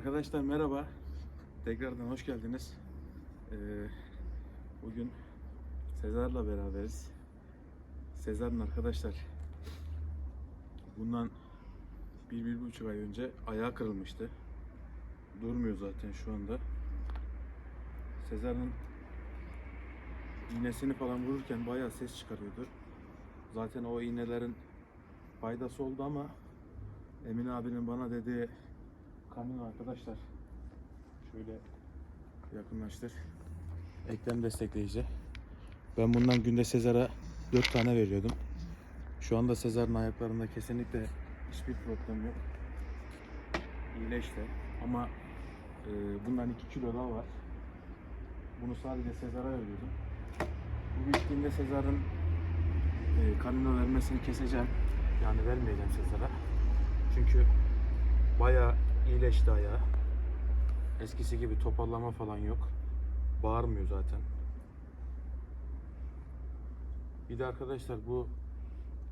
Arkadaşlar merhaba. Tekrardan hoş geldiniz. Ee, bugün Sezar'la beraberiz. Sezar'ın arkadaşlar bundan bir, bir buçuk ay önce ayağı kırılmıştı. Durmuyor zaten şu anda. Sezar'ın iğnesini falan vururken bayağı ses çıkarıyordu. Zaten o iğnelerin faydası oldu ama Emin abinin bana dediği kanın arkadaşlar şöyle yakınlaştır. Eklem destekleyici. Ben bundan günde Sezar'a 4 tane veriyordum. Şu anda Sezar'ın ayaklarında kesinlikle hiçbir problem yok. İyileşti. Ama e, bundan 2 kilo daha var. Bunu sadece Sezar'a veriyordum. Bu bittiğinde Sezar'ın e, kanını vermesini keseceğim. Yani vermeyeceğim Sezar'a. Çünkü bayağı iyileşti ayağı. Eskisi gibi toparlama falan yok. Bağırmıyor zaten. Bir de arkadaşlar bu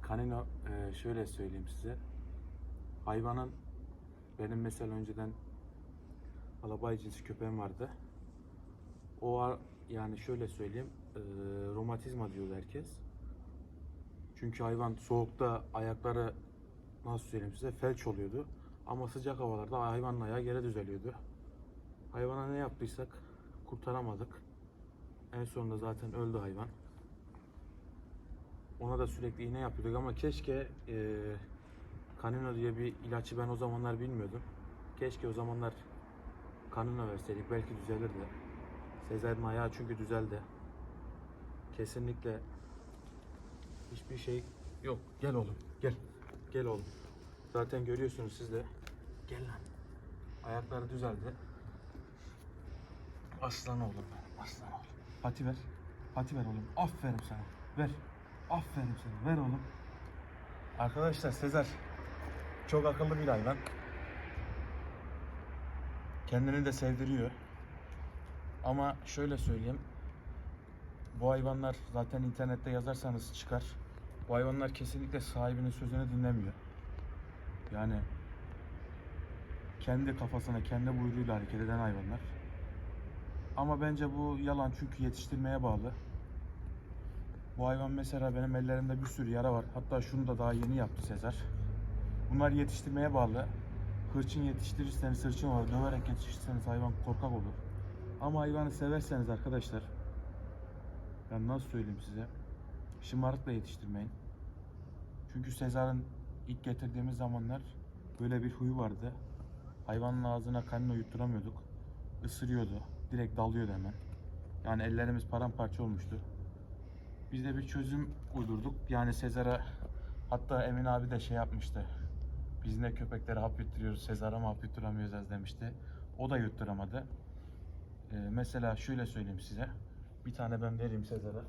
kanino e, şöyle söyleyeyim size. Hayvanın benim mesela önceden alabay cinsi köpeğim vardı. O ar- yani şöyle söyleyeyim e, romatizma diyor herkes. Çünkü hayvan soğukta ayakları nasıl söyleyeyim size felç oluyordu. Ama sıcak havalarda hayvanın ayağı geri düzeliyordu. Hayvana ne yaptıysak kurtaramadık. En sonunda zaten öldü hayvan. Ona da sürekli iğne yapıyorduk ama keşke eee Kanino diye bir ilaçı ben o zamanlar bilmiyordum. Keşke o zamanlar Kanino verseydik belki düzelirdi. Sezer'in ayağı çünkü düzeldi. Kesinlikle hiçbir şey yok. Gel oğlum gel. Gel oğlum. Zaten görüyorsunuz siz de. Gel lan. Ayakları düzeldi. Aslan oğlum benim, aslan oğlum. Pati ver. Pati ver oğlum. Aferin sana. Ver. Aferin sana. Ver oğlum. Arkadaşlar Sezer çok akıllı bir hayvan. Kendini de sevdiriyor. Ama şöyle söyleyeyim. Bu hayvanlar zaten internette yazarsanız çıkar. Bu hayvanlar kesinlikle sahibinin sözünü dinlemiyor. Yani kendi kafasına, kendi buyruğuyla hareket eden hayvanlar. Ama bence bu yalan çünkü yetiştirmeye bağlı. Bu hayvan mesela benim ellerimde bir sürü yara var. Hatta şunu da daha yeni yaptı Sezar. Bunlar yetiştirmeye bağlı. Hırçın yetiştirirseniz hırçın olur. Döverek yetiştirirseniz hayvan korkak olur. Ama hayvanı severseniz arkadaşlar ben nasıl söyleyeyim size? Şımarıkla yetiştirmeyin. Çünkü Sezar'ın ilk getirdiğimiz zamanlar böyle bir huyu vardı. Hayvanın ağzına kanını yutturamıyorduk. Isırıyordu. Direkt dalıyordu hemen. Yani ellerimiz paramparça olmuştu. Biz de bir çözüm uydurduk. Yani Sezar'a hatta Emin abi de şey yapmıştı. Biz ne köpeklere hap yutturuyoruz, Sezar'a mı hap yutturamıyoruz demişti. O da yutturamadı. Ee, mesela şöyle söyleyeyim size. Bir tane ben vereyim Sezar'a.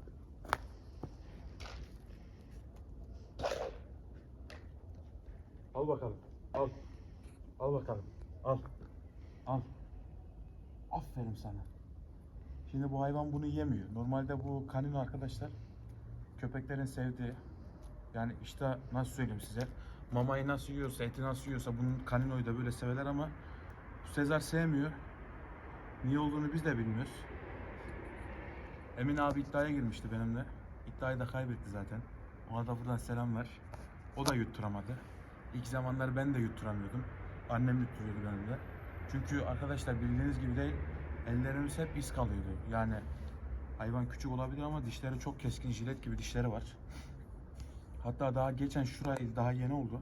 Al bakalım. Al. Al bakalım. Al. Al. Aferin sana. Şimdi bu hayvan bunu yemiyor. Normalde bu kanino arkadaşlar köpeklerin sevdiği yani işte nasıl söyleyeyim size mamayı nasıl yiyorsa eti nasıl yiyorsa bunun kaninoyu da böyle severler ama Sezar sevmiyor. Niye olduğunu biz de bilmiyoruz. Emin abi iddiaya girmişti benimle. İddiayı da kaybetti zaten. Ona da buradan selam ver. O da yutturamadı. İlk zamanlar ben de yutturamıyordum. Annem yutturuyordu benim de. Çünkü arkadaşlar bildiğiniz gibi değil, ellerimiz hep iz kalıyordu. Yani hayvan küçük olabilir ama dişleri çok keskin, jilet gibi dişleri var. Hatta daha geçen şurayı daha yeni oldu.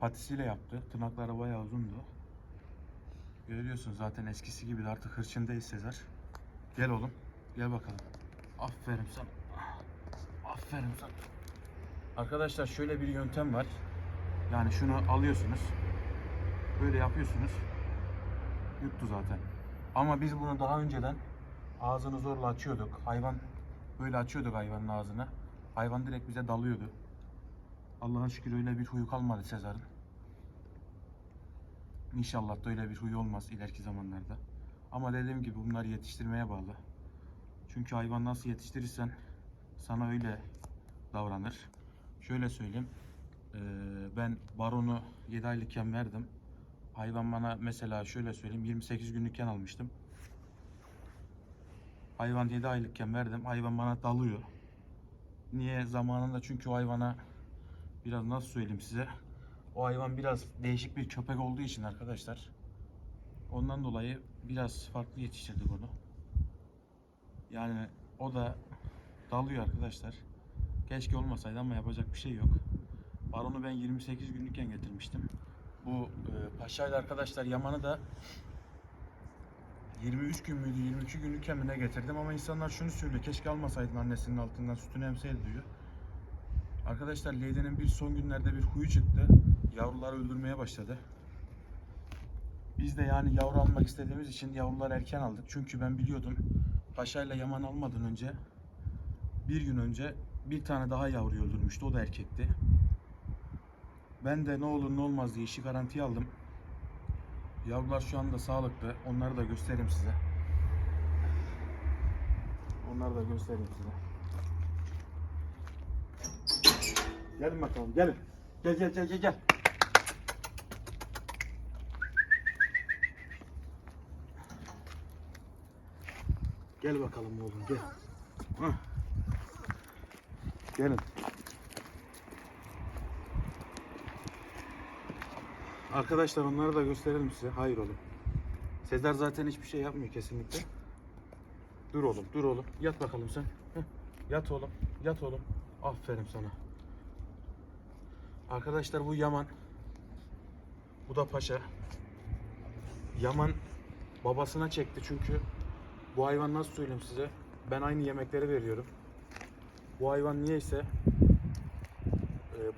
Patisiyle yaptı. Tırnakları bayağı uzundu. Görüyorsun zaten eskisi gibi de artık hırçın değil Sezar. Gel oğlum. Gel bakalım. Aferin sana. Aferin sana. Arkadaşlar şöyle bir yöntem var. Yani şunu alıyorsunuz. Böyle yapıyorsunuz. Yuttu zaten. Ama biz bunu daha önceden ağzını zorla açıyorduk. Hayvan böyle açıyorduk hayvanın ağzını. Hayvan direkt bize dalıyordu. Allah'a şükür öyle bir huyu kalmadı Sezar'ın. İnşallah da öyle bir huy olmaz ileriki zamanlarda. Ama dediğim gibi bunlar yetiştirmeye bağlı. Çünkü hayvan nasıl yetiştirirsen sana öyle davranır. Şöyle söyleyeyim. eee, ben baronu 7 aylıkken verdim. Hayvan bana mesela şöyle söyleyeyim 28 günlükken almıştım. Hayvan 7 aylıkken verdim. Hayvan bana dalıyor. Niye? Zamanında çünkü o hayvana biraz nasıl söyleyeyim size? O hayvan biraz değişik bir köpek olduğu için arkadaşlar. Ondan dolayı biraz farklı yetiştirdik onu. Yani o da dalıyor arkadaşlar. Keşke olmasaydı ama yapacak bir şey yok. Baron'u ben 28 günlükken getirmiştim. Bu e, Paşa'yla arkadaşlar Yaman'ı da 23 gün müydü 22 günlükken mi ne getirdim ama insanlar şunu söylüyor keşke almasaydın annesinin altından sütünü emseydi diyor. Arkadaşlar Leyden'in bir son günlerde bir huyu çıktı. Yavruları öldürmeye başladı. Biz de yani yavru almak istediğimiz için yavruları erken aldık. Çünkü ben biliyordum Paşa'yla Yaman almadan önce bir gün önce bir tane daha yavruyu öldürmüştü. O da erkekti. Ben de ne olur ne olmaz diye işi garantiye aldım. Yavrular şu anda sağlıklı. Onları da göstereyim size. Onları da göstereyim size. Gelin bakalım gelin. Gel gel gel gel gel. Bakalım oğlum gel. Gelin. Arkadaşlar onları da gösterelim size. Hayır oğlum. Sezer zaten hiçbir şey yapmıyor kesinlikle. Dur oğlum, dur oğlum. Yat bakalım sen. Heh. Yat oğlum, yat oğlum. Aferin sana. Arkadaşlar bu Yaman. Bu da Paşa. Yaman babasına çekti çünkü bu hayvan nasıl söyleyeyim size? Ben aynı yemekleri veriyorum. Bu hayvan niyeyse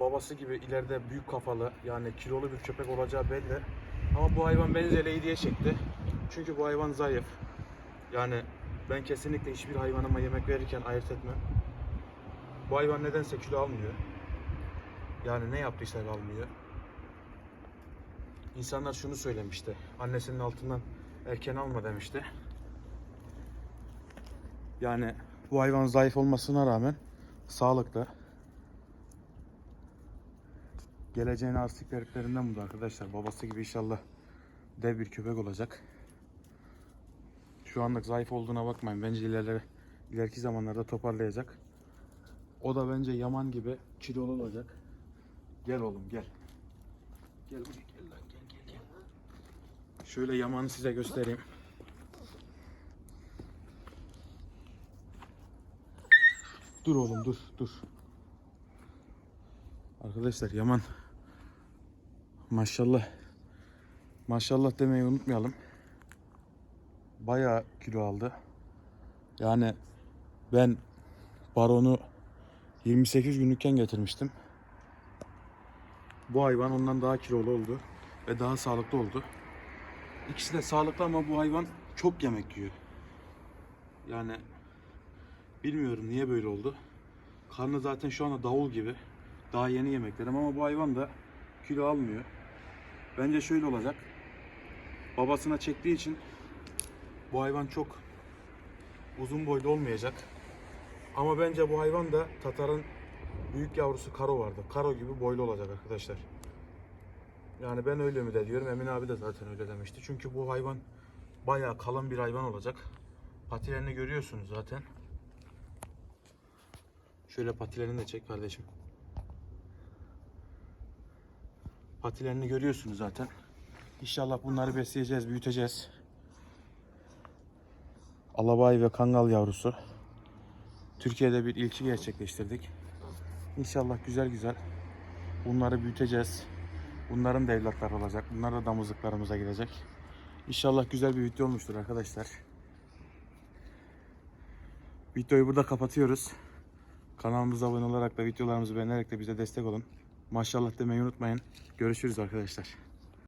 babası gibi ileride büyük kafalı yani kilolu bir köpek olacağı belli. Ama bu hayvan beni diye çekti. Çünkü bu hayvan zayıf. Yani ben kesinlikle hiçbir hayvanıma yemek verirken ayırt etmem. Bu hayvan nedense kilo almıyor. Yani ne yaptıysa almıyor. İnsanlar şunu söylemişti. Annesinin altından erken alma demişti. Yani bu hayvan zayıf olmasına rağmen sağlıklı. Geleceğin arsik veriklerinden bu da arkadaşlar. Babası gibi inşallah dev bir köpek olacak. Şu anlık zayıf olduğuna bakmayın. Bence ileride, ileriki zamanlarda toparlayacak. O da bence Yaman gibi kilolu olacak. Gel oğlum gel. Gel buraya gel lan gel gel gel. Şöyle Yaman'ı size göstereyim. Dur oğlum dur dur. Arkadaşlar Yaman maşallah maşallah demeyi unutmayalım. Bayağı kilo aldı. Yani ben baronu 28 günlükken getirmiştim. Bu hayvan ondan daha kilolu oldu ve daha sağlıklı oldu. İkisi de sağlıklı ama bu hayvan çok yemek yiyor. Yani bilmiyorum niye böyle oldu. Karnı zaten şu anda davul gibi. Daha yeni yemeklerim ama bu hayvan da kilo almıyor. Bence şöyle olacak. Babasına çektiği için bu hayvan çok uzun boylu olmayacak. Ama bence bu hayvan da Tatar'ın büyük yavrusu Karo vardı. Karo gibi boylu olacak arkadaşlar. Yani ben öyle ümit ediyorum. Emin abi de zaten öyle demişti. Çünkü bu hayvan bayağı kalın bir hayvan olacak. Patilerini görüyorsunuz zaten. Şöyle patilerini de çek kardeşim. Patilerini görüyorsunuz zaten. İnşallah bunları besleyeceğiz, büyüteceğiz. Alabay ve Kangal yavrusu. Türkiye'de bir ilki gerçekleştirdik. İnşallah güzel güzel bunları büyüteceğiz. Bunların da evlatları olacak. Bunlar da damızlıklarımıza gidecek. İnşallah güzel bir video olmuştur arkadaşlar. Videoyu burada kapatıyoruz. Kanalımıza abone olarak da videolarımızı beğenerek de bize destek olun. Maşallah demeyi unutmayın. Görüşürüz arkadaşlar.